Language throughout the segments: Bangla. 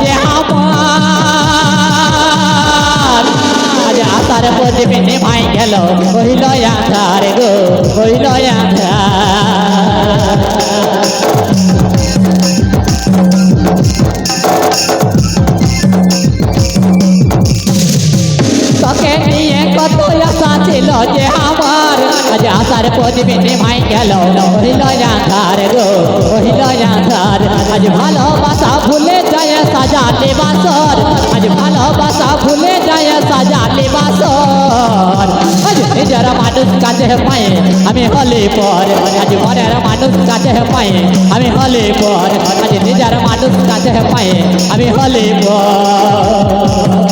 যে আমার। আজ ভাই গেল, হইল আধার গো আধার তোকে নিয়ে কত আশা ছিল যে আমার আজ আসার প্রতিদিনে ভাই গেল হইল আধার গো হইল আধার আজ ভালোবাসা ভুলে যায় সাজালে বাসর আজ ভালোবাসা ভুলে যায় সাজালে বাসর আজ নিজের মানুষ কাছে পায়ে আমি হলে পর আজ ঘরের মানুষ কাছে পায়ে আমি হলে পর আজ নিজের মানুষ কাছে পায়ে আমি হলে পর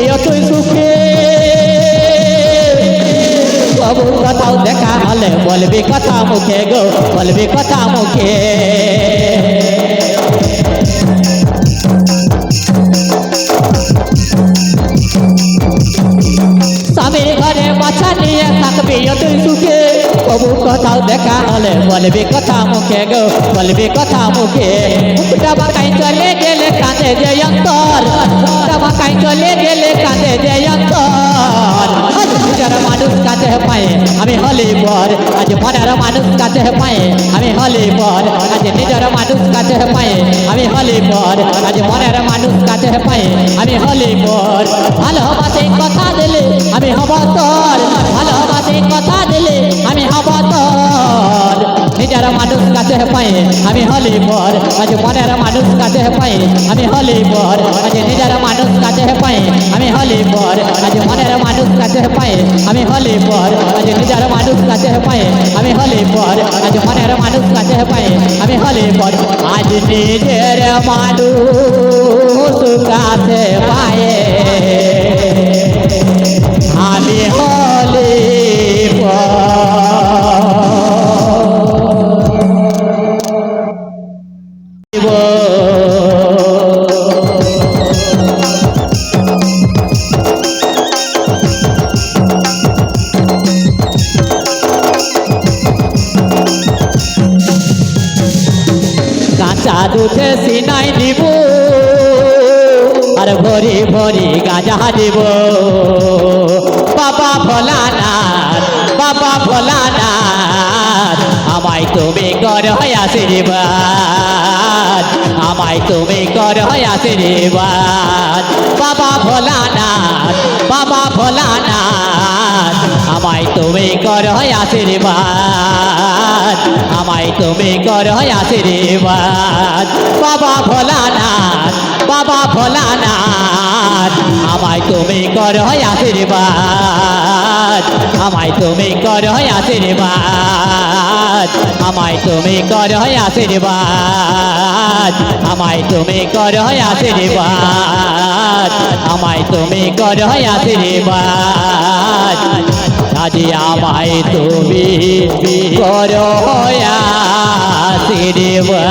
থাকবি তুই সুখে। বাবু কোথাও দেখা হলে বলবি কথা মুখে গো বলবি কথা মুখে। দেখা হলে বলবি কথা মুখে গো, বলবি কথা মুখে। মুখটা বাঁকাই চলে গেলে কাঁদে যে অন্তর। মুখটা বাঁকাই চলে গেলে কাঁদে যে অন্তর। আজ নিজের মানুষ কাছে পায়ে, আমি হলি পর আজ মনের মানুষ কাছে পায়ে, আমি হলি পর আজ নিজের মানুষ কাছে পায়ে, আমি হলি পর আজ মনের মানুষ কাছে পায়ে, আমি হলি পর ভালোবাসে কথা দিলে আমি হব তোর। মানুষ কাছে পায়ে আমি হলি পর আজ মনের মানুষ কাছে পায়ে আমি হলি পর আজ নিজের মানুষ কাছে পায়ে আমি হলি পর আজ মনের মানুষ কাছে পায়ে আমি হলি পর আজ নিজের মানুষ কাছে পায়ে আমি হলি পর আজ মনের মানুষ কাছে পায়ে আমি হলি পর আজ নিজের মানুষ কাছে পায়ে দুধে সিনাই দিব, আর ভরি ভরি গাঁজা দিব। বাবা ভোলানাথ বাবা ভোলানাথ, আমায় তুমি কর হয় আশীর্বাদ, আমায় তুমি কর হয় আশীর্বাদ। বাবা ভোলানাথ বাবা ভোলানাথ, আমায় তুমি কর হয় আশীর্বাদ। আমায় তুমি কর আশীর্বাদ। বাবা ভোলানাথ বাবা ভোলানাথ, আমায় তুমি কর আশীর্বাদ। আমায় তুমি কর আশীর্বাদ। আমায় তুমি কর আশীর্বাদ। আমায় তুমি কর আশীর্বাদ। আমায় তুমি কর আশীর্বাদ। আজ আমায় তুমি করো সিনেমা